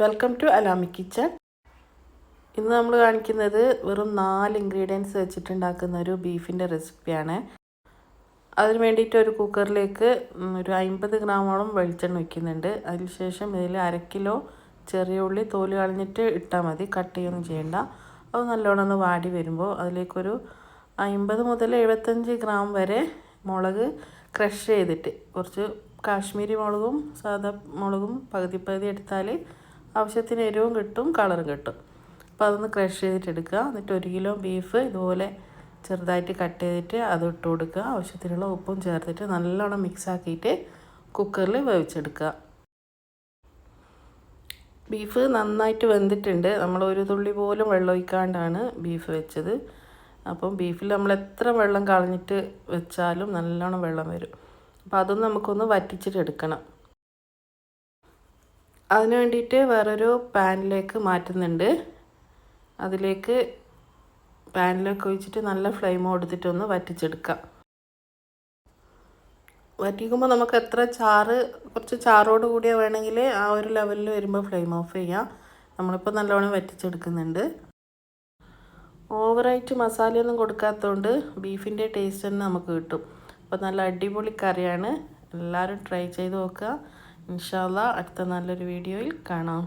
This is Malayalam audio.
വെൽക്കം ടു അലാമി കിച്ചൺ ഇന്ന് നമ്മൾ കാണിക്കുന്നത് വെറും നാല് ഇൻഗ്രീഡിയൻസ് വെച്ചിട്ടുണ്ടാക്കുന്ന ഒരു ബീഫിന്റെ റെസിപ്പിയാണ് അതിന് വേണ്ടിയിട്ട് ഒരു കുക്കറിലേക്ക് ഒരു അമ്പത് ഗ്രാമോളം വെളിച്ചെണ്ണ വയ്ക്കുന്നുണ്ട് അതിനുശേഷം ഇതിൽ അര കിലോ ചെറിയ ഉള്ളി തോൽ കളഞ്ഞിട്ട് ഇട്ടാൽ മതി. കട്ട് ചെയ്യൊന്നും ചെയ്യേണ്ട. അത് നല്ലോണം ഒന്ന് വാടി വരുമ്പോൾ അതിലേക്കൊരു അമ്പത് മുതൽ എഴുപത്തഞ്ച് ഗ്രാം വരെ മുളക് ക്രഷ് ചെയ്തിട്ട് കുറച്ച് കാശ്മീരി മുളകും സാധാ മുളകും പകുതി പകുതി എടുത്താൽ ആവശ്യത്തിന് എരിവും കിട്ടും കളറും കിട്ടും. അപ്പോൾ അതൊന്ന് ക്രഷ് ചെയ്തിട്ട് എടുക്കുക. എന്നിട്ട് ഒരു കിലോ ബീഫ് ഇതുപോലെ ചെറുതായിട്ട് കട്ട് ചെയ്തിട്ട് അത് ഇട്ട് കൊടുക്കുക. ആവശ്യത്തിനുള്ള ഉപ്പും ചേർത്തിട്ട് നല്ലോണം മിക്സ് ആക്കിയിട്ട് കുക്കറിൽ വേവിച്ചെടുക്കുക. ബീഫ് നന്നായിട്ട് വെന്തിട്ടുണ്ട്. നമ്മൾ ഒരു തുള്ളി പോലും വെള്ളം ഒഴിക്കാണ്ടാണ് ബീഫ് വെച്ചത്. അപ്പം ബീഫിൽ നമ്മൾ എത്ര വെള്ളം കളഞ്ഞിട്ട് വെച്ചാലും നല്ലോണം വെള്ളം വരും. അപ്പോൾ അതൊന്ന് നമുക്കൊന്ന് വറ്റിച്ചിട്ട് എടുക്കണം. അതിന് വേണ്ടിയിട്ട് വേറൊരു പാനിലേക്ക് മാറ്റുന്നുണ്ട്. അതിലേക്ക് പാനിലേക്ക് ഒഴിച്ചിട്ട് നല്ല ഫ്ലെയിം കൊടുത്തിട്ടൊന്ന് വറ്റിച്ചെടുക്കാം. വറ്റിക്കുമ്പോൾ നമുക്ക് എത്ര ചാറ് കുറച്ച് ചാറോട് കൂടിയാ വേണമെങ്കിൽ ആ ഒരു ലെവലിൽ വരുമ്പോൾ ഫ്ലെയിം ഓഫ് ചെയ്യാം. നമ്മളിപ്പോൾ നല്ലോണം വറ്റിച്ചെടുക്കുന്നുണ്ട്. ഓവറായിട്ട് മസാലയൊന്നും കൊടുക്കാത്തതുകൊണ്ട് ബീഫിന്റെ ടേസ്റ്റ് തന്നെ നമുക്ക് കിട്ടും. അപ്പോൾ നല്ല അടിപൊളി കറിയാണ്. എല്ലാവരും ട്രൈ ചെയ്ത് നോക്കുക. ഇൻഷാല്ല അടുത്ത നല്ലൊരു വീഡിയോയിൽ കാണാം.